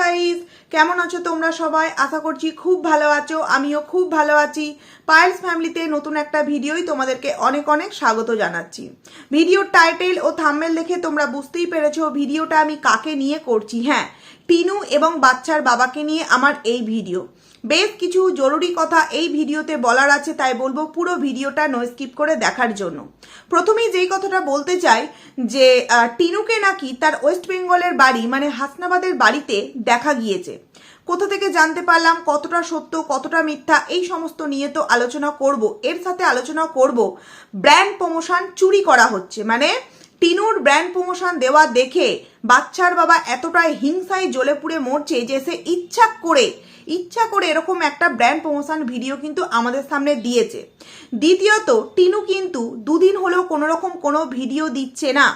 Guys কেমন আছো তোমরা সবাই? আশা করছি খুব ভালো আছো। আমিও খুব ভালো আছি। পায়েলস ফ্যামিলিতে নতুন একটা ভিডিওই তোমাদেরকে অনেক অনেক স্বাগত জানাচ্ছি। ভিডিওর টাইটেল ও থাম্মেল দেখে তোমরা বুঝতেই পেরেছ ভিডিওটা আমি কাকে নিয়ে করছি। হ্যাঁ টিনু এবং বাচ্চার বাবাকে নিয়ে আমার এই ভিডিও। বেশ কিছু জরুরি কথা এই ভিডিওতে বলার আছে, তাই বলব পুরো ভিডিওটা নো স্কিপ করে দেখার জন্য। প্রথমেই যেই কথাটা বলতে চাই, যে টিনুকে নাকি তার ওয়েস্ট বেঙ্গলের বাড়ি মানে হাসনাবাদের বাড়িতে দেখা গিয়েছে। কোথা থেকে জানতে পারলাম কতটা সত্য, কতটা মিথ্যা, এই সমস্ত নিয়ে তো আলোচনা করব। এর সাথে আলোচনা করব। ব্র্যান্ড প্রমোশন চুরি করা হচ্ছে মানে টিনুর ব্র্যান্ড প্রমোশন দেওয়া দেখে বাচ্চার বাবা এতটাই হিংসায় জ্বলে পুড়ে মরছে যে সে ইচ্ছা করে ইচ্ছা করে এরকম একটা ব্র্যান্ড প্রমোশন ভিডিও কিন্তু আমাদের সামনে দিয়েছে। দ্বিতীয়ত টিনু কিন্তু দুদিন হলেও কোনো রকম কোনো ভিডিও দিচ্ছে না।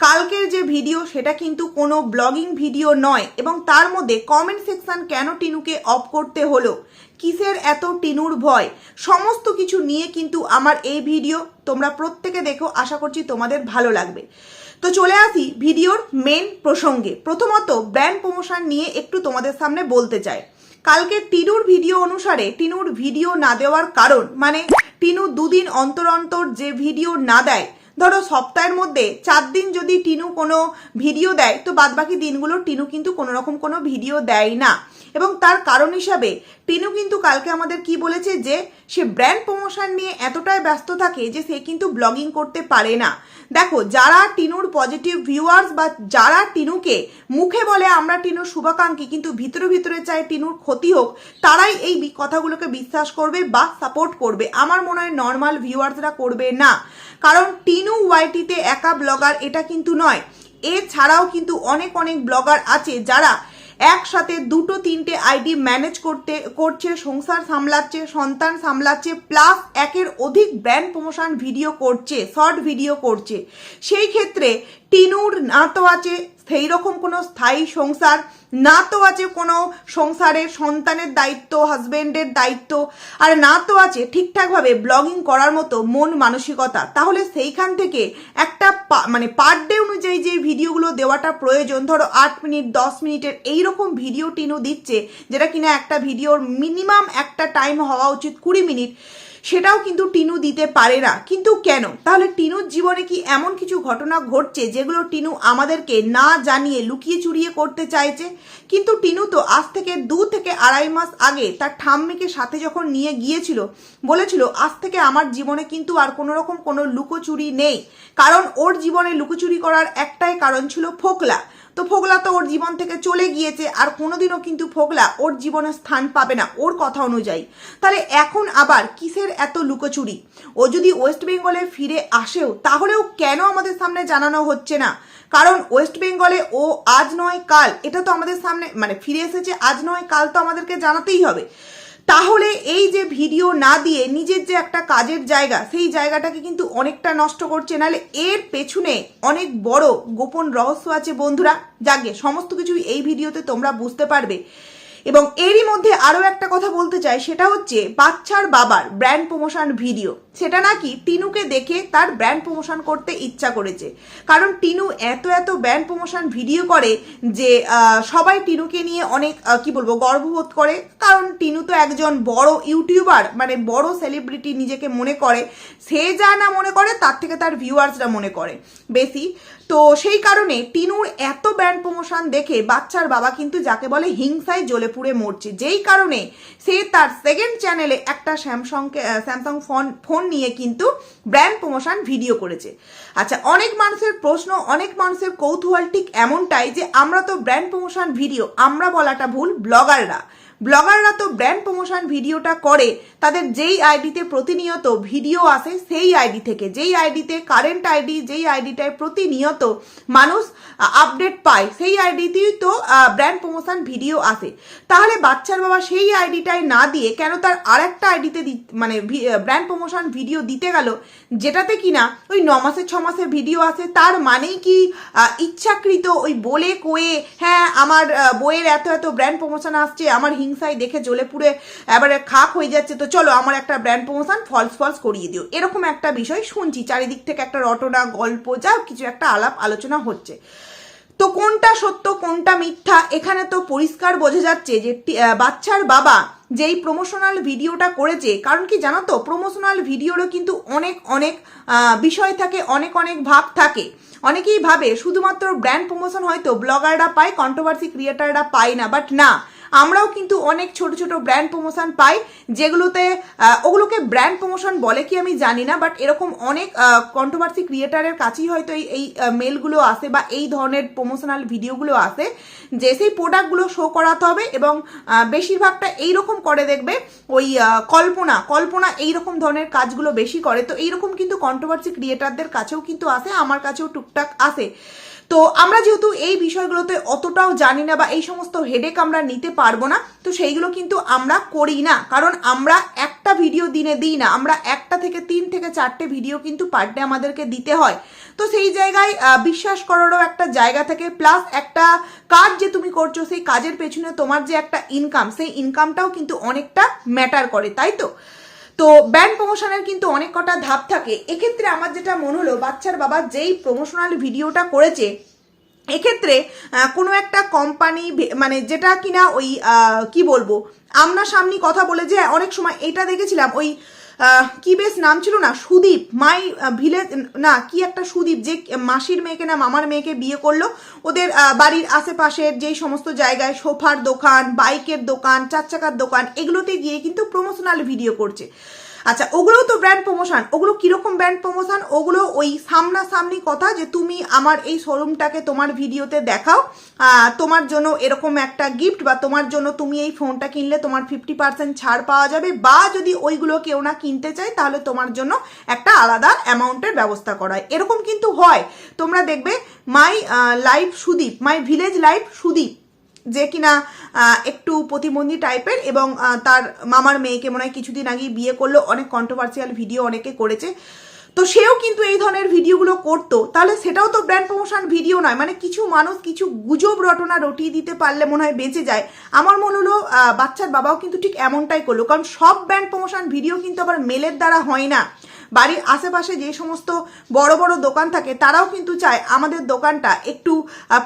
কালকের যে ভিডিও, সেটা কিন্তু কোনো ব্লগিং ভিডিও নয়। এবং তার মধ্যে কমেন্ট সেকশন কেন টিনুকে অফ করতে হলো? কিসের এত টিনুর ভয়? সমস্ত কিছু নিয়ে কিন্তু আমার এই ভিডিও তোমরা প্রত্যেকে দেখো, আশা করছি তোমাদের ভালো লাগবে। তো চলে আসি ভিডিওর মেন প্রসঙ্গে। প্রথমত ব্র্যান্ড প্রমোশন নিয়ে একটু তোমাদের সামনে বলতে চাই। কালকে টিনুর ভিডিও অনুসারে, টিনুর ভিডিও না দেওয়ার কারণ মানে টিনু দুদিন অন্তর অন্তর যে ভিডিও না দেয় ধরো সপ্তাহের মধ্যে চার দিন যদি টিনু কোনো ভিডিও দেয়, তো বাদবাকি দিনগুলো টিনু কিন্তু কোনো রকম কোনো ভিডিও দেয় না। এবং তার কারণ হিসাবে টিনু কিন্তু কালকে আমাদের কি বলেছে যে, সে ব্র্যান্ড প্রমোশন নিয়ে এতটাই ব্যস্ত থাকে যে সে কিন্তু ব্লগিং করতে পারে না। দেখো, যারা টিনুর পজিটিভ ভিউয়ার্স বা যারা টিনুকে মুখে বলে আমরা টিনুর শুভাকাঙ্ক্ষী, কিন্তু ভিতরে ভিতরে চায় টিনুর ক্ষতি হোক, তারাই এই কথাগুলোকে বিশ্বাস করবে বা সাপোর্ট করবে। আমার মনে হয় নর্মাল ভিউয়ার্সরা করবে না। কারণ টিনু ওয়াইটিতে একা ব্লগার এটা কিন্তু নয়। এছাড়াও কিন্তু অনেক অনেক ব্লগার আছে যারা একসাথে দুটো তিনটে আইডি ম্যানেজ করতে, করছে, সংসার সামলাচ্ছে, সন্তান সামলাচ্ছে প্লাস একের অধিক ব্র্যান্ড প্রমোশন ভিডিও করছে শর্ট ভিডিও করছে। সেই ক্ষেত্রে টিনুর না তো আছে সেই রকম কোনো স্থায়ী সংসার না তো আছে কোনো সংসারের সন্তানের দায়িত্ব হাজবেন্ডের দায়িত্ব, আর না তো আছে ঠিকঠাকভাবে ব্লগিং করার মতো মন মানসিকতা। তাহলে সেইখান থেকে একটা মানে পার ডে অনুযায়ী যে ভিডিওগুলো দেওয়াটা প্রয়োজন, ধরো আট মিনিট, দশ মিনিটের এই রকম ভিডিও টিনু দিচ্ছে, যেটা কিনা একটা ভিডিওর মিনিমাম একটা টাইম হওয়া উচিত কুড়ি মিনিট। সেটাও কিন্তু টিনু দিতে পারে না। কিন্তু কেন? তাহলে টিনুর জীবনে কি এমন কিছু ঘটনা ঘটছে যেগুলো টিনু আমাদেরকে না জানিয়ে লুকিয়ে চুরিয়ে করতে চাইছে? কিন্তু টিনু তো আজ থেকে দু থেকে আড়াই মাস আগে তার ঠাম্মিকে সাথে যখন নিয়ে গিয়েছিল, বলেছিল, আজ থেকে আমার জীবনে কিন্তু আর কোনো রকম কোনো লুকোচুরি নেই। কারণ ওর জীবনে লুকোচুরি করার একটাই কারণ ছিল ফোকলা। তো ফোগলা তো ওর জীবন থেকে চলে গিয়েছে, আর কোনোদিনও কিন্তু ফোগলা ওর জীবনে স্থান পাবে না, ওর কথা অনুযায়ী। তাহলে এখন আবার কিসের এত লুকোচুরি? ও যদি ওয়েস্ট বেঙ্গলে ফিরে আসেও, তাহলেও কেন আমাদের সামনে জানানো হচ্ছে না? কারণ ওয়েস্ট বেঙ্গলে ও আজ নয় কাল, এটা তো আমাদের সামনে মানে ফিরে এসেছে আজ নয় কাল তো আমাদেরকে জানাতেই হবে। তাহলে এই যে ভিডিও না দিয়ে নিজের যে একটা কাজের জায়গা, সেই জায়গাটাকে কিন্তু অনেকটা নষ্ট করছে। নাহলে এর পেছনে অনেক বড় গোপন রহস্য আছে বন্ধুরা। যাকে সমস্ত কিছুই এই ভিডিওতে তোমরা বুঝতে পারবে। এবং এরই মধ্যে আরও একটা কথা বলতে চাই, সেটা হচ্ছে বাচ্চার বাবার ব্র্যান্ড প্রমোশন ভিডিও সেটা নাকি টিনুকে দেখে তার ব্র্যান্ড প্রমোশন করতে ইচ্ছা করেছে। কারণ টিনু এত এত ব্র্যান্ড প্রমোশন ভিডিও করে যে সবাই টিনুকে নিয়ে অনেক কি বলব, গর্ববোধ করে। কারণ টিনু তো একজন বড় ইউটিউবার মানে বড় সেলিব্রিটি নিজেকে মনে করে। সে যা না মনে করে, তার থেকে তার ভিউয়ার্সরা মনে করে। বেশি। তো সেই কারণে টিনুর এত ব্র্যান্ড প্রমোশন দেখে বাচ্চার বাবা কিন্তু যাকে বলে হিংসায় জ্বলে পুড়ে মরছে। যেই কারণে সে তার সেকেন্ড চ্যানেলে একটা স্যামসংকে স্যামসাং ফোন ফোন নিয়ে কিন্তু ব্র্যান্ড প্রমোশন ভিডিও করেছে। আচ্ছা অনেক মানুষের প্রশ্ন, অনেক মানুষের কৌতূহল ঠিক এমনটাই যে আমরা তো ব্র্যান্ড প্রমোশন ভিডিও আমরা বলাটা ভুল ব্লগাররা ব্লগাররা তো ব্র্যান্ড প্রমোশন ভিডিওটা করে, তাদের যেই আইডিতে প্রতিনিয়ত ভিডিও আসে, সেই আইডি থেকে। যেই আইডিতে কারেন্ট আইডি, যেই আইডিটায় প্রতিনিয়ত মানুষ আপডেট পায়, সেই আইডিতেই তো ব্র্যান্ড প্রমোশন ভিডিও আসে। তাহলে বাচ্চার বাবা সেই আইডিটায় না দিয়ে কেন তার আর একটা আইডিতে মানে ব্র্যান্ড প্রমোশন ভিডিও দিতে গেল, যেটাতে কিনা ওই ন মাসের ছ মাসের ভিডিও আসে, তার মানেই কি ইচ্ছাকৃত ওই বলে কয়ে হ্যাঁ আমার বইয়ের এত এত ব্র্যান্ড প্রমোশন আসছে, আমার হিংসায় দেখে জ্বলে পুড়ে এবারে খাক হয়ে যাচ্ছে, তো চলো আমার একটা ব্র্যান্ড প্রমোশন ফলস ফলস করিয়ে দিও। এরকম একটা বিষয় শুনছি, চারিদিক থেকে একটা রটনা, গল্প, যা কিছু একটা আলাপ আলোচনা হচ্ছে। তো কোনটা সত্য, কোনটা মিথ্যা? এখানে তো পরিষ্কার বোঝা যাচ্ছে যে বাচ্চার বাবা যেই প্রমোশনাল ভিডিওটা করেছে, কারণ কি জানো তো প্রমোশনাল ভিডিওরও কিন্তু অনেক অনেক বিষয় থাকে, অনেক অনেক ভাব থাকে। অনেকেই ভাবে শুধুমাত্র ব্র্যান্ড প্রমোশন হয়তো ব্লগাররা পায় কন্ট্রোভার্সি ক্রিয়েটাররা পায় না বাট না। আমরাও কিন্তু অনেক ছোট ছোট ব্র্যান্ড প্রমোশন পাই, যেগুলোতে ওগুলোকে ব্র্যান্ড প্রমোশন বলে কি আমি জানি না বাট এরকম অনেক কন্ট্রোভার্সি ক্রিয়েটারের কাছেই হয়তো এই এই মেলগুলো আসে বা এই ধরনের প্রমোশনাল ভিডিওগুলো আসে, যে সেই প্রোডাক্টগুলো শো করাতে হবে এবং বেশিরভাগটা এইরকম করে দেখবে, ওই কল্পনা কল্পনা এইরকম ধরনের কাজগুলো বেশি করে। তো এইরকম কিন্তু কন্ট্রোভার্সি ক্রিয়েটারদের কাছেও কিন্তু আসে, আমার কাছেও টুকটাক আসে। তো আমরা যেহেতু এই বিষয়গুলোতে অতটাও জানি না বা এই সমস্ত হেডেক আমরা নিতে পারব না, তো সেইগুলো কিন্তু আমরা করি না। কারণ আমরা একটা ভিডিও দিনে দিই না, আমরা একটা থেকে তিন থেকে চারটে ভিডিও কিন্তু পার ডে আমাদেরকে দিতে হয়। তো সেই জায়গায় বিশ্বাস করারও একটা জায়গা থাকে প্লাস একটা কাজ যে তুমি করছ, সেই কাজের পেছনে তোমার যে একটা ইনকাম সেই ইনকামটাও কিন্তু অনেকটা ম্যাটার করে, তাই তো? তো ব্যান্ড প্রমোশনের কিন্তু অনেক কটা ধাপ থাকে। এক্ষেত্রে আমার যেটা মনে হলো, বাচ্চার বাবা যেই প্রমোশনাল ভিডিওটা করেছে, এক্ষেত্রে কোনো একটা কোম্পানি মানে যেটা কিনা ওই কি বলব, আমনা সামনি কথা বলে যে, অনেক সময় এটা দেখেছিলাম, ওই কি বেশ নাম ছিল না? সুদীপ, মাই ভিলেজ, না, কি একটা সুদীপ যে মাসির মেয়েকে না, মামার মেয়েকে বিয়ে করল। ওদের বাড়ির আশেপাশের যেই সমস্ত জায়গায় সোফার দোকান, বাইকের দোকান, চার চাকার দোকান, এগুলোতে গিয়ে কিন্তু প্রমোশনাল ভিডিও করছে। আচ্ছা ওগুলোও তো ব্র্যান্ড প্রমোশন ওগুলো কীরকম ব্র্যান্ড প্রমোশন ওগুলো ওই সামনাসামনি কথা যে তুমি আমার এই শোরুমটাকে তোমার ভিডিওতে দেখাও তোমার জন্য এরকম একটা গিফট বা তোমার জন্য তুমি এই ফোনটা কিনলে তোমার ফিফটি পার্সেন্ট ছাড় পাওয়া যাবে, বা যদি ওইগুলো কেউ না কিনতে চায়, তাহলে তোমার জন্য একটা আলাদা অ্যামাউন্টের ব্যবস্থা করা হয়। এরকম কিন্তু হয়। তোমরা দেখবে my life Sudip my village life Sudip যে কিনা একটু প্রতিবন্ধী টাইপের এবং তার মামার মেয়েকে মনে হয় কিছুদিন আগেই বিয়ে করল। অনেক কন্ট্রোভার্সিয়াল ভিডিও অনেকে করেছে। তো সেও কিন্তু এই ধরনের ভিডিওগুলো করতো। তাহলে সেটাও তো ব্র্যান্ড প্রমোশন ভিডিও নয়। মানে কিছু মানুষ কিছু গুজব রটনা রটিয়ে দিতে পারলে মনে হয় বেঁচে যায়। আমার মনে হলো বাচ্চার বাবাও কিন্তু ঠিক এমনটাই করল। কারণ সব ব্র্যান্ড প্রমোশন ভিডিও কিন্তু আবার মেলের দ্বারা হয় না। বাড়ির আশেপাশে যে সমস্ত বড় বড় দোকান থাকে, তারাও কিন্তু চায় আমাদের দোকানটা একটু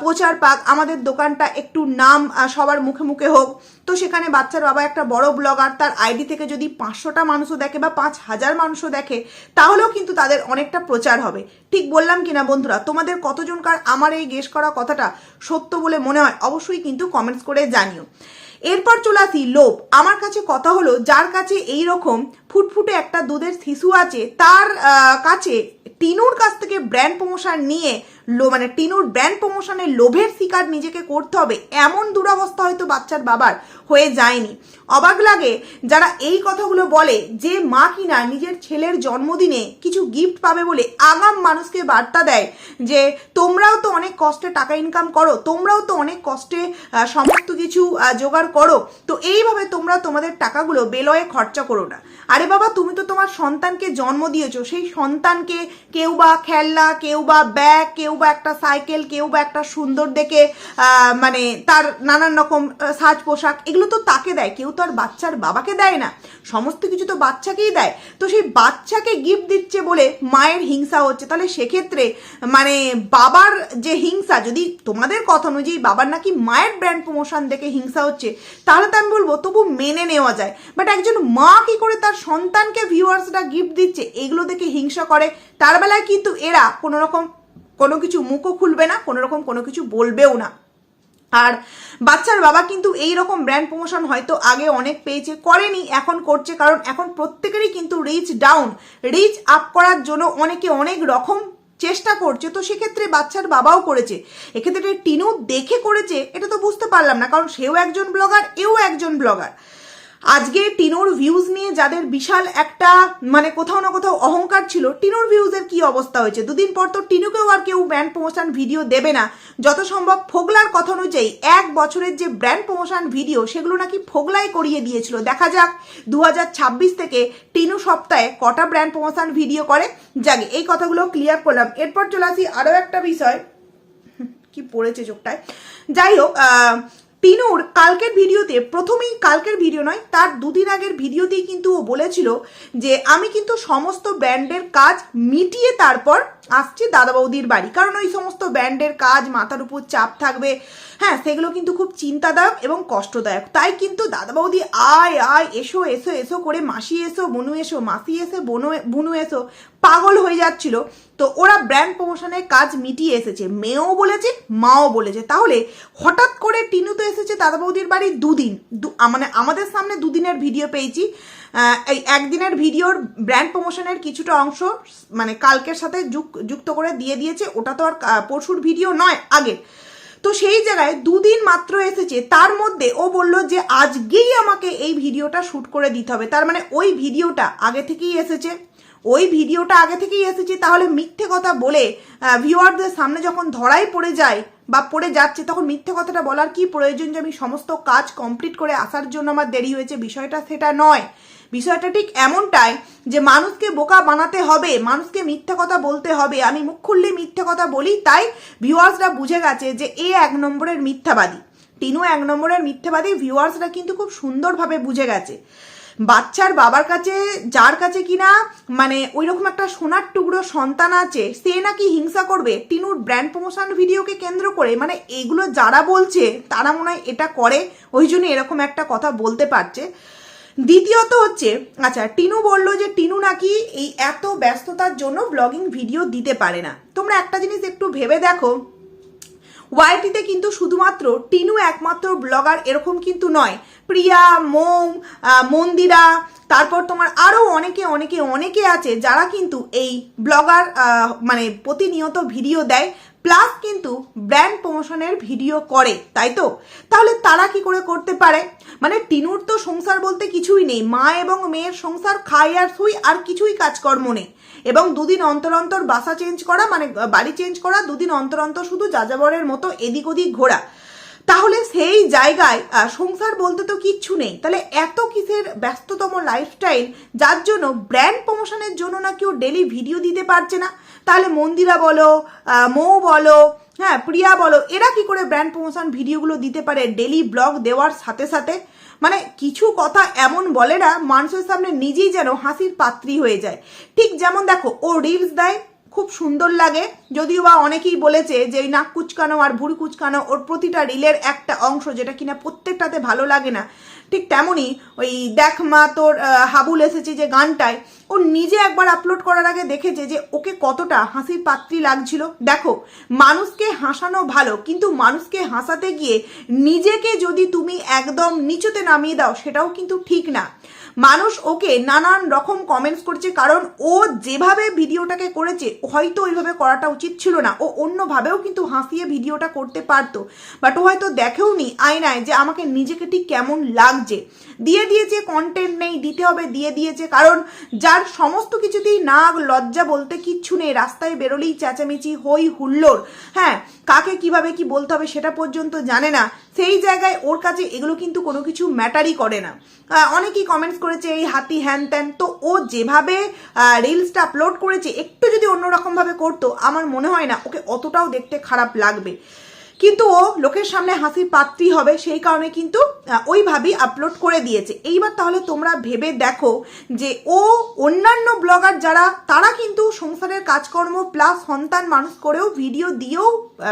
প্রচার পাক, আমাদের দোকানটা একটু নাম সবার মুখে মুখে হোক। তো সেখানে বাচ্চার বাবা একটা বড় ব্লগার, তার আইডি থেকে যদি পাঁচশোটা মানুষও দেখে বা পাঁচ হাজার মানুষও দেখে, তাহলেও কিন্তু তাদের অনেকটা প্রচার হবে। ঠিক বললাম কিনা বন্ধুরা? তোমাদের কতজনকার আমার এই গেস করা কথাটা সত্য বলে মনে হয়, অবশ্যই কিন্তু কমেন্টস করে জানিও। এরপর চলে আসি লোভ। আমার কাছে কথা হলো, যার কাছে এই রকম ফুটফুটে একটা দুধের শিশু আছে, তার কাছে টিনুর কাছ থেকে ব্র্যান্ড প্রমোশন নিয়ে লো মানে টিনুর ব্র্যান্ড প্রমোশনের লোভের শিকার নিজেকে করতে হবে, এমন দুরবস্থা হয়তো বাচ্চার বাবার হয়ে যায়নি। অবাক লাগে যারা এই কথাগুলো বলে যে মা কিনা নিজের ছেলের জন্মদিনে কিছু গিফট পাবে বলে আগাম মানুষকে বার্তা দেয় যে, তোমরাও তো অনেক কষ্টে টাকা ইনকাম করো, তোমরাও তো অনেক কষ্টে সমস্ত কিছু জোগাড় করো। তো এইভাবে তোমরা তোমাদের টাকাগুলো বেলয়ে খরচা করো না। আরে বাবা, তুমি তো তোমার সন্তানকে জন্ম দিয়েছ। সেই সন্তানকে কেউ বা খেলনা, কেউ বা ব্যাগ, কেউ বা একটা সাইকেল, কেউ বা একটা সুন্দর দেখে মানে তার নানান রকম সাজ পোশাক, এগুলো তো তাকে দেয়। কেউ তো আর বাচ্চার বাবাকে দেয় না। সমস্ত কিছু তো বাচ্চাকেই দেয়। তো সেই বাচ্চাকে গিফট দিচ্ছে বলে মায়ের হিংসা হচ্ছে। তাহলে সেক্ষেত্রে মানে বাবার যে হিংসা, যদি তোমাদের কথা অনুযায়ী বাবার নাকি মায়ের ব্র্যান্ড প্রমোশন দেখে হিংসা হচ্ছে, তাহলে তো আমি বলব, তবু মেনে নেওয়া যায়। বাট একজন মা কি করে তার সন্তানকে ভিউয়ার্সরা গিফট দিচ্ছে, এগুলো দেখে হিংসা করে? তার বেলায় কিন্তু এরা কোনো রকম কোনো কিছু মুখও খুলবে না, কোনো রকম কোনো কিছু বলবেও না। আর বাচ্চার বাবা কিন্তু এই রকম ব্র্যান্ড প্রমোশন হয়তো আগে অনেক পেয়েছে, করেনি, এখন করছে, কারণ এখন প্রত্যেকেরই কিন্তু রিচ ডাউন রিচ আপ করার জন্য অনেকে অনেক রকম চেষ্টা করছে। তো সেক্ষেত্রে বাচ্চার বাবাও করেছে। এক্ষেত্রে টিনু দেখে করেছে, এটা তো বুঝতে পারলাম না, কারণ সেও একজন ব্লগার এও একজন ব্লগার আজকে টিনুর ভিউজ নিয়ে যাদের বিশাল একটা মানে কোথাও না কোথাও অহংকার ছিল, টিনুর ভিউজের কি অবস্থা হয়েছে? দুদিন পর তো টিনুকেও আর কেউ ব্র্যান্ড প্রমোশন ভিডিও দেবে না। যত সম্ভব ফোগলার কথা অনুযায়ী এক বছরের যে ব্র্যান্ড প্রমোশন ভিডিও সেগুলো নাকি ফোগলাই করিয়ে দিয়েছিল। দেখা যাক দু হাজার ছাব্বিশ থেকে টিনু সপ্তাহে কটা ব্র্যান্ড প্রমোশন ভিডিও করে। যাকে, এই কথাগুলো ক্লিয়ার করলাম। এরপর চলে আসি আরও একটা বিষয়। কি পড়েছে চোখটায়? যাই হোক টিনুর কালকের ভিডিওতে, প্রথমেই কালকের ভিডিও নয়, তার দুদিন আগের ভিডিওতেই কিন্তু ও বলেছিল যে, আমি কিন্তু সমস্ত ব্র্যান্ডের কাজ মিটিয়ে তারপর আসছি দাদা বৌদির বাড়ি। কারণ ওই সমস্ত ব্যান্ডের কাজ, মাথার উপর চাপ থাকবে হ্যাঁ সেগুলো কিন্তু খুব চিন্তাদায়ক এবং কষ্টদায়ক। তাই কিন্তু দাদা বৌদি আয় আয়, এসো এসো এসো করে মাসি এসো, বনু এসো, মাসি এসে, বনু বুনু এসো, পাগল হয়ে যাচ্ছিল। তো ওরা ব্র্যান্ড প্রমোশনের কাজ মিটিয়ে এসেছে। মেয়েও বলেছে, মাও বলেছে। তাহলে হঠাৎ করে টিনু তো এসেছে দাদা বৌদির বাড়ি দুদিন। মানে আমাদের সামনে দুদিনের ভিডিও পেয়েছি। এই একদিনের ভিডিওর ব্র্যান্ড প্রমোশনের কিছুটা অংশ মানে কালকের সাথে যুক- যুক্ত করে দিয়ে দিয়েছে। ওটা তো আর পরশুর ভিডিও নয় আগে তো সেই জায়গায় দুদিন মাত্র এসেছে। তার মধ্যে ও বলল যে, আজকেই আমাকে এই ভিডিওটা শ্যুট করে দিতে হবে। তার মানে ওই ভিডিওটা আগে থেকেই এসেছে। ওই ভিডিওটা আগে থেকেই এসেছে, তাহলে মিথ্যে কথা বলে ভিউয়ারদের সামনে যখন ধরাই পড়ে যায় বা পড়ে যাচ্ছে, তখন মিথ্যে কথাটা বলার কি প্রয়োজন যে আমি সমস্ত কাজ কমপ্লিট করে আসার জন্য আমার দেরি হয়েছে? বিষয়টা সেটা নয়। বিষয়টা ঠিক এমনটাই যে মানুষকে বোকা বানাতে হবে, মানুষকে মিথ্যে কথা বলতে হবে। আমি মুখ খুললে মিথ্যে কথা বলি, তাই ভিউয়ার্সরা বুঝে গেছে যে এ এক নম্বরের মিথ্যাবাদী। টিনু এক নম্বরের মিথ্যাবাদী ভিউয়ার্সরা কিন্তু খুব সুন্দরভাবে বুঝে গেছে। বাচ্চার বাবার কাছে, যার কাছে কিনা মানে ওই রকম একটা সোনার টুকরো সন্তান আছে, সে নাকি হিংসা করবে? টিনুর ব্র্যান্ড প্রমোশন ভিডিওকে কেন্দ্র করে মানে এগুলো যারা বলছে, তারা মনে হয় এটা করে, ওই জন্য এরকম একটা কথা বলতে পারছে। দ্বিতীয়ত হচ্ছে আচ্ছা টিনু বলল যে টিনু নাকি এই এত ব্যস্ততার জন্য ব্লগিং ভিডিও দিতে পারে না। তোমরা একটা জিনিস একটু ভেবে দেখো ওয়াইটিতে কিন্তু শুধুমাত্র টিনু একমাত্র ব্লগার এরকম কিন্তু নয়। প্রিয়া মৌ মন্দিরা, তারপর তোমার আরও অনেকে অনেকে অনেকে আছে যারা কিন্তু এই ব্লগার মানে প্রতিনিয়ত ভিডিও দেয়, প্লাস কিন্তু ব্র্যান্ড প্রমোশনের ভিডিও করে, তাই তো? তাহলে তারা কি করে করতে পারে? মানে টিনুর তো সংসার বলতে কিছুই নেই। মা এবং মেয়ের সংসার, খাই আর শুই আর কিছুই কাজকর্ম নেই। এবং দুদিন অন্তর অন্তর বাসা চেঞ্জ করা মানে বাড়ি চেঞ্জ করা, দুদিন অন্তর অন্তর শুধু যাযাবরের মতো এদিক ওদিক ঘোরা। তাহলে সেই জায়গায় সংসার বলতে তো কিচ্ছু নেই। তাহলে এত কিসের ব্যস্ততম লাইফস্টাইল যার জন্য ব্র্যান্ড প্রমোশনের জন্য না কেউ ডেলি ভিডিও দিতে পারছে না? তাহলে মন্দিরা বলো মৌ বলো হ্যাঁ প্রিয়া বলো, এরা কি করে ব্র্যান্ড প্রমোশন ভিডিওগুলো দিতে পারে ডেলি ব্লগ দেওয়ার সাথে সাথে? মানে কিছু কথা এমন বলে না, মানুষের সামনে নিজেই যেন হাসির পাত্রী হয়ে যায়। ঠিক যেমন দেখো, ও রিলস দেয়, খুব সুন্দর লাগে। যদিও বা অনেকেই বলেছে যে ওই নাক কুচকানো আর ভুড়ি কুচকানো ওর প্রতিটা রিলের একটা অংশ যেটা কিনা প্রত্যেকটাতে ভালো লাগে না। ঠিক তেমনই ওই দেখ মা তোর হাবুল এসেছে যে গানটায়, ও নিজে একবার আপলোড করার আগে দেখেছে যে ওকে কতটা হাসির পাত্রী লাগছিল। দেখো, মানুষকে হাসানো ভালো, কিন্তু মানুষকে হাসাতে গিয়ে নিজেকে যদি তুমি একদম নিচুতে নামিয়ে দাও, সেটাও কিন্তু ঠিক না। মানুষ ওকে নানান রকম কমেন্টস করছে, কারণ ও যেভাবে ভিডিওটাকে করেছে, হয়তো ওইভাবে করাটা উচিত ছিল না। ও অন্যভাবেও কিন্তু হাসিয়ে ভিডিওটা করতে পারতো। বাট ও হয়তো দেখেও নি আয়নায় যে আমাকে নিজেকে ঠিক কেমন লাগছে। দিয়ে দিয়েছে কন্টেন্ট নেই, দিতে হবে, দিয়ে দিয়েছে, কারণ যার সমস্ত কিছুতেই নাক লজ্জা বলতে কিচ্ছু নেই, রাস্তায় বেরোলেই চেঁচামেচি, হই হুল্লোড়। হ্যাঁ কাকে কীভাবে কি বলতে হবে সেটা পর্যন্ত জানে না। সেই জায়গায় ওর কাছে এগুলো কিন্তু কোনো কিছু ম্যাটারই করে না। অনেকেই কমেন্টস করেছে এই হাতি হ্যান ত্যান। তো ও যেভাবে রিলসটা আপলোড করেছে, একটু যদি অন্যরকমভাবে করতো, আমার মনে হয় না ওকে অতটাও দেখতে খারাপ লাগবে। কিন্তু ও লোকের সামনে হাসির পাত্রী হবে, সেই কারণে কিন্তু ওইভাবেই আপলোড করে দিয়েছে। এইবার তাহলে তোমরা ভেবে দেখো যে ও অন্যান্য ব্লগার যারা, তারা কিন্তু সংসারের কাজকর্ম প্লাস সন্তান মানুষ করেও ভিডিও দিয়েও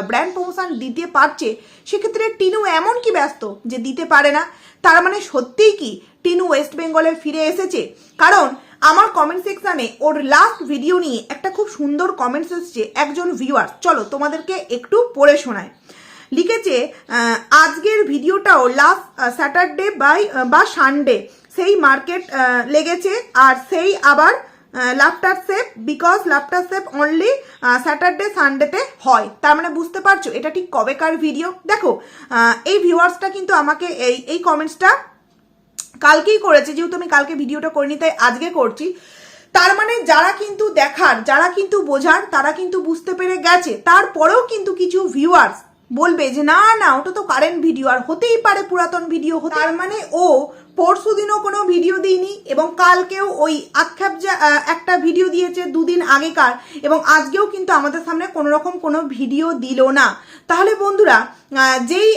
ব্র্যান্ড প্রমোশন দিতে পারছে। সেক্ষেত্রে টিনু এমন কি ব্যস্ত যে দিতে পারে না। তার মানে সত্যিই কি? টিনু ওয়েস্ট বেঙ্গলে ফিরে এসেছে। কারণ আমার কমেন্ট সেকশনে ওর লাস্ট ভিডিও নিয়ে একটা খুব সুন্দর কমেন্টস এসেছে, একজন ভিউয়ার চলো তোমাদেরকে একটু পড়ে শোনায়। লিখেছে আজকের ভিডিওটাও লাস্ট স্যাটারডে বাই বা সানডে সেই মার্কেট লেগেছে। আর সেই আবার laughter chefs because laughter chefs only Saturday সানডেতে হয়। তার মানে বুঝতে পারছ, এটা ঠিক কবেকার ভিডিও দেখো এই ভিউয়ার্সটা কিন্তু আমাকে এই এই কমেন্টসটা কালকেই করেছে, যেহেতু আমি কালকে ভিডিওটা করিনি, তাই আজকে করছি। তার মানে যারা কিন্তু দেখার, যারা কিন্তু বোঝার, তারা কিন্তু বুঝতে পেরে গেছে। তারপরেও কিন্তু কিছু ভিউয়ার্স বলবে যে, না না, ওটা তো কারেন্ট ভিডিও আর হতেই পারে পুরাতন ভিডিও তার মানে ও পরশু দিনও কোনো ভিডিও দিইনি এবং কালকেও ওই আক্ষেপ যা একটা ভিডিও দিয়েছে দুদিন আগেকার এবং আজকেও কিন্তু আমাদের সামনে কোনো রকম কোনো ভিডিও দিল না। তাহলে বন্ধুরা যেই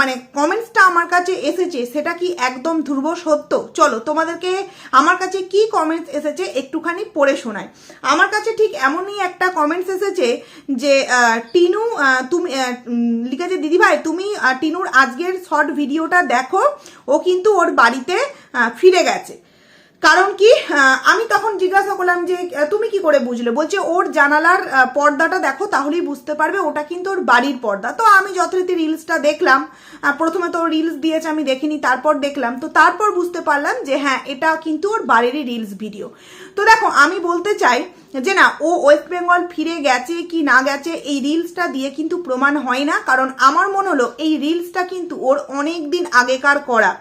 মানে কমেন্টসটা আমার কাছে এসেছে সেটা কি একদম ধ্রুব সত্য? চলো তোমাদেরকে আমার কাছে কি কমেন্টস এসেছে একটুখানি পড়ে শোনায় আমার কাছে ঠিক এমনই একটা কমেন্টস এসেছে যে টিনু তুমি লিখেছে, দিদিভাই, তুমি টিনুর আজকের শর্ট ভিডিওটা দেখো। ও কিন্তু ওর বাড়িতে ফিরে গেছে। কারণ কি আমি তখন জিজ্ঞাসা করলাম যে তুমি কি করে বুঝলে? বলছে, ওর জানালার পর্দাটা দেখো, তাহলেই বুঝতে পারবে, ওটা কিন্তু ওর বাড়ির পর্দা। তো আমি যথারীতি রিলসটা দেখলাম। প্রথমে তো রিলস দিয়েছে, আমি দেখিনি, তারপর দেখলাম। তো তারপর বুঝতে পারলাম যে হ্যাঁ এটা কিন্তু ওর বাড়িরই রিলস ভিডিও। তো দেখো, আমি বলতে চাই যে, না, ও ওয়েস্ট বেঙ্গল ফিরে গেছে কি না গেছে, এই রিলসটা দিয়ে কিন্তু প্রমাণ হয় না। কারণ আমার মনে হলো, এই রিলসটা কিন্তু ওর অনেক দিন আগেকার করা।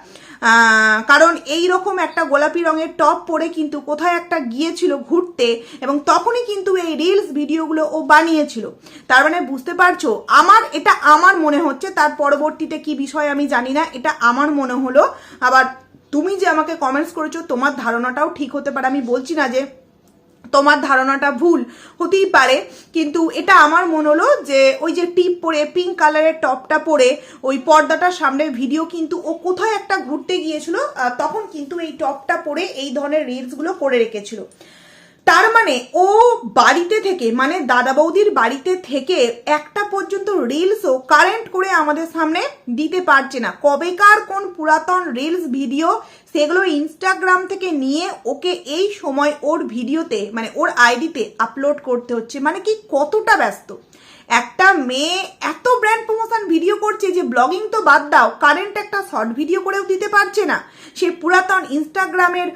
কারণ এই রকম একটা গোলাপি রঙের টপ পরে কিন্তু কোথায় একটা গিয়েছিল ঘুরতে এবং তখনই কিন্তু এই রিলস ভিডিওগুলো ও বানিয়েছিল। তার মানে বুঝতে পারছ, আমার, এটা আমার মনে হচ্ছে, তার পরবর্তীতে কি বিষয় আমি জানি না, এটা আমার মনে হলো। আবার তুমি যে আমাকে কমেন্টস করেছ, তোমার ধারণাটাও ঠিক হতে পারে, আমি বলছি না যে তোমার ধারণাটা ভুল, হতেই পারে। কিন্তু এটা আমার মনে হলো যে, ওই যে টিপ পরে পিঙ্ক কালারের টপটা পরে, ওই পর্দাটার সামনে ভিডিও কিন্তু ও কোথায় একটা ঘুরতে গিয়েছিল তখন কিন্তু এই টপটা পরে এই ধরনের রিলসগুলো করে রেখেছিল। তার মানে ও বাড়িতে থেকে মানে দাদা বৌদির বাড়িতে থেকে একটা পর্যন্ত রিলসও কারেন্ট করে আমাদের সামনে দিতে পারছে না। কবেকার কোন পুরাতন রিলস ভিডিও সেগুলো ইনস্টাগ্রাম থেকে নিয়ে ওকে এই সময় ওর ভিডিওতে মানে ওর আইডিতে আপলোড করতে হচ্ছে। মানে কি কতটা ব্যস্ত। একটা মেয়ে এত ব্র্যান্ড প্রমোশন ভিডিও করছে যে ব্লগিং তো বাদ দাও কারেন্ট একটা শর্ট ভিডিও করেও দিতে পারছে না। সে পুরাতন ইনস্টাগ্রামের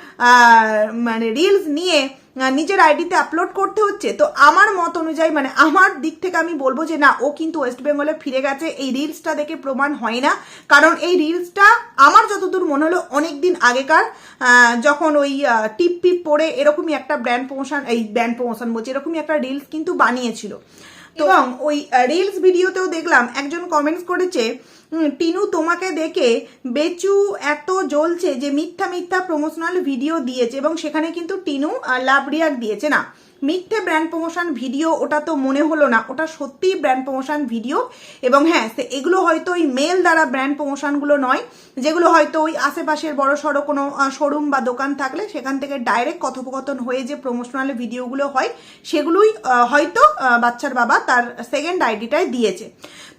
মানে রিলস নিয়ে নিজের আইডিতে আপলোড করতে হচ্ছে, তো আমার মত অনুযায়ী মানে আমার দিক থেকে আমি বলব যে না, ও কিন্তু ওয়েস্ট বেঙ্গলে ফিরে গেছে, এই রিলসটা দেখে প্রমাণ হয় না। কারণ এই রিলসটা আমার যতদূর মনে হলো অনেক দিন আগেকার যখন ওই টিপ পিপ পরে এরকমই একটা ব্র্যান্ড প্রমোশন এই ব্র্যান্ড প্রমোশন বলছে, এরকমই একটা রিলস কিন্তু বানিয়েছিল। এবং ওই রিলস ভিডিওতেও দেখলাম, একজন কমেন্টস করেছে টিনু তোমাকে দেখে বেচু এত জ্বলছে যে মিথ্যা মিথ্যা প্রমোশনাল ভিডিও দিয়েছে এবং সেখানে কিন্তু টিনু লাভ রিয়াক্ট দিয়েছে না। মিথ্যে ব্র্যান্ড প্রমোশন ভিডিও ওটা তো মনে হলো না। ওটা সত্যিই ব্র্যান্ড প্রমোশন ভিডিও এবং হ্যাঁ সে এগুলো হয়তো ওই মেল দ্বারা ব্র্যান্ড প্রমোশনগুলো নয়। যেগুলো হয়তো ওই আশেপাশের বড় সড়ো কোনো শোরুম বা দোকান থাকলে সেখান থেকে ডাইরেক্ট কথোপকথন হয়ে যে প্রমোশনাল ভিডিওগুলো হয়, সেগুলোই হয়তো বাচ্চার বাবা তার সেকেন্ড আইডিটায় দিয়েছে।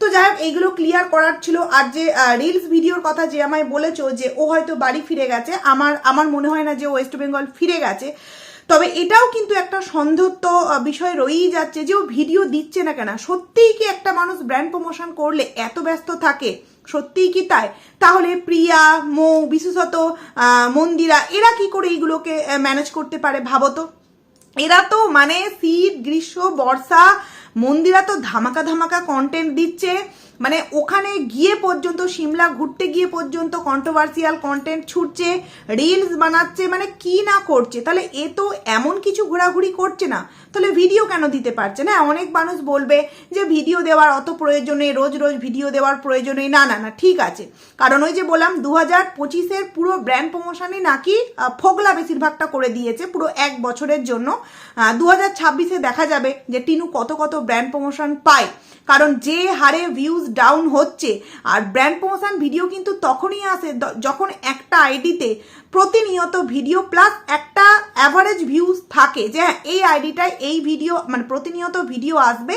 তো যাই হোক, এইগুলো ক্লিয়ার করার ছিল। আর যে রিলস ভিডিওর কথা যে আমায় বলেছ যে ও হয়তো বাড়ি ফিরে গেছে, আমার আমার মনে হয় না যে ওয়েস্ট বেঙ্গল ফিরে গেছে। তবে এটাও কিন্তু একটা সন্দেহত্ব বিষয় রয়েই যাচ্ছে যে ও ভিডিও দিচ্ছে না কেন? সত্যিই কি একটা মানুষ ব্র্যান্ড প্রমোশন করলে এত ব্যস্ত থাকে? সত্যিই কি তাই? তাহলে প্রিয়া, মৌ বিশেষত মন্দিরা, এরা কি করে এইগুলোকে ম্যানেজ করতে পারে ভাবো তো? এরা তো মানে শীত, গ্রীষ্ম, বর্ষা, মন্দিরা তো ধামাকা ধামাকা কন্টেন্ট দিচ্ছে। মানে ওখানে গিয়ে পর্যন্ত, সিমলা ঘুরতে গিয়ে পর্যন্ত কন্ট্রোভার্সিয়াল কন্টেন্ট ছুটছে রিলস বানাচ্ছে মানে কি না করছে? তাহলে এ তো এমন কিছু ঘোরাঘুরি করছে না। তাহলে ভিডিও কেন দিতে পারছে না? অনেক মানুষ বলবে যে ভিডিও দেওয়ার অত প্রয়োজনে রোজ রোজ ভিডিও দেওয়ার প্রয়োজনে না না না, ঠিক আছে। কারণ ওই যে বললাম দু হাজার পঁচিশের পুরো ব্র্যান্ড প্রমোশনে নাকি ফোগলা বেশিরভাগটা করে দিয়েছে পুরো এক বছরের জন্য। দু হাজার ছাব্বিশে দেখা যাবে যে টিনু কত কত ব্র্যান্ড প্রমোশন পায়। কারণ যে হারে ভিউজ ডাউন হচ্ছে। আর ব্র্যান্ড প্রমোশন ভিডিও কিন্তু তখনই আসে যখন একটা আইডিতে প্রতিনিয়ত ভিডিও প্লাস একটা অ্যাভারেজ ভিউজ থাকে যে হ্যাঁ এই আইডিটায় এই ভিডিও মানে প্রতিনিয়ত ভিডিও আসবে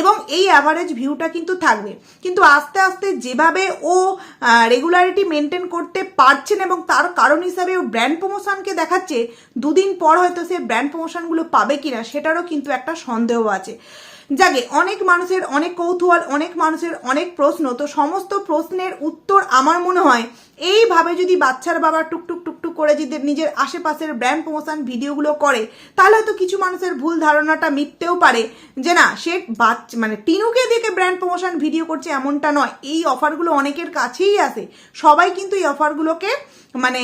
এবং এই অ্যাভারেজ ভিউটা কিন্তু থাকবে। কিন্তু আস্তে আস্তে যেভাবে ও রেগুলারিটি মেনটেন করতে পারছেন এবং তার কারণ হিসাবে ও ব্র্যান্ড প্রমোশনকে দেখাচ্ছে, দুদিন পর হয়তো সে ব্র্যান্ড প্রমোশনগুলো পাবে কিনা সেটারও কিন্তু একটা সন্দেহ আছে। যাকে অনেক মানুষের অনেক কৌতূহল, অনেক মানুষের অনেক প্রশ্ন, তো সমস্ত প্রশ্নের উত্তর আমার মনে হয় এইভাবে যদি বাচ্চার বাবা টুকটুক টুকটুক করে যদি নিজের আশেপাশের ব্র্যান্ড প্রমোশন ভিডিওগুলো করে, তাহলে হয়তো কিছু মানুষের ভুল ধারণাটা মিটতেও পারে। যে না, সে বাচ্চা মানে টিনুকে দেখে ব্র্যান্ড প্রমোশন ভিডিও করছে এমনটা নয়। এই অফারগুলো অনেকের কাছেই আসে। সবাই কিন্তু এই অফারগুলোকে মানে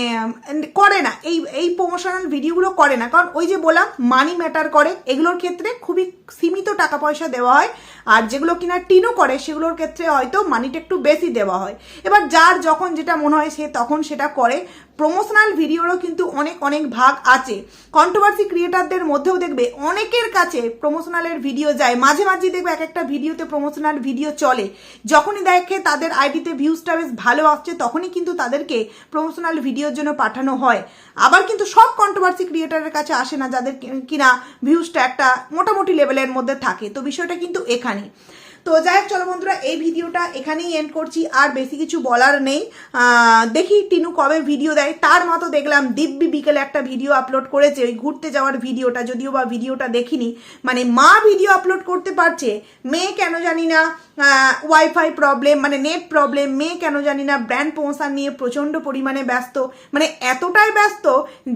করে না। এই এই প্রমোশনাল ভিডিওগুলো করে না। কারণ ওই যে বললাম মানি ম্যাটার করে। এগুলোর ক্ষেত্রে খুবই সীমিত টাকা পয়সা দেওয়া হয়। আর যেগুলো কিনা টিনু করে, সেগুলোর ক্ষেত্রে হয়তো মানিটা একটু বেশি দেওয়া হয়। এবার যার যখন যেটা মনে হয় সে তখন সেটা করে। প্রমোশনাল ভিডিওরও কিন্তু অনেক অনেক ভাগ আছে। কন্ট্রোভার্সি ক্রিয়েটারদের মধ্যেও দেখবে অনেকের কাছে প্রমোশনালের ভিডিও যায়। মাঝে মাঝে দেখবে এক একটা ভিডিওতে প্রমোশনাল ভিডিও চলে। যখনই দেখে তাদের আইডিতে ভিউজটা বেশ ভালো আসছে, তখনই কিন্তু তাদেরকে প্রমোশনাল ভিডিওর জন্য পাঠানো হয়। আবার কিন্তু সব কন্ট্রোভার্সি ক্রিয়েটারের কাছে আসে না, যাদের কিনা ভিউজটা একটা মোটামুটি লেভেলের মধ্যে থাকে। তো বিষয়টা কিন্তু এখানে তো যাই হোক, চলো বন্ধুরা, এই ভিডিওটা এখানেই এন্ড করছি। আর বেশি কিছু বলার নেই। দেখি টিনু কবে ভিডিও দেয়। তার মতো দেখলাম দিব্যি বিকেলে একটা ভিডিও আপলোড করেছে, ওই ঘুরতে যাওয়ার ভিডিওটা, যদিও বা ভিডিওটা দেখিনি। মানে মা ভিডিও আপলোড করতে পারছে, মেয়ে কেন জানি না ওয়াইফাই প্রবলেম মানে নেট প্রবলেম মেয়ে কেন জানি না ব্র্যান্ড প্রমোশন নিয়ে প্রচণ্ড পরিমাণে ব্যস্ত। মানে এতটাই ব্যস্ত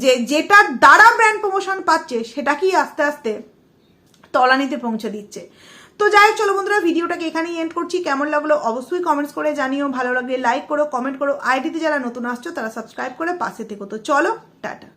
যে যেটার দ্বারা ব্র্যান্ড প্রমোশন পাচ্ছে, সেটাকেই আস্তে আস্তে তলানিতে পৌঁছে দিচ্ছে। তো যাই চলো বন্ধুরা, ভিডিওটাকে এখানেই এন্ড করছি। কেমন লাগল অবশ্যই কমেন্টস করে জানিও। ভালো লাগলে লাইক করো কমেন্ট করো। আইডিতে যারা নতুন আসছো, তারা সাবস্ক্রাইব করে পাশে থেকো। তো চলো, টাটা।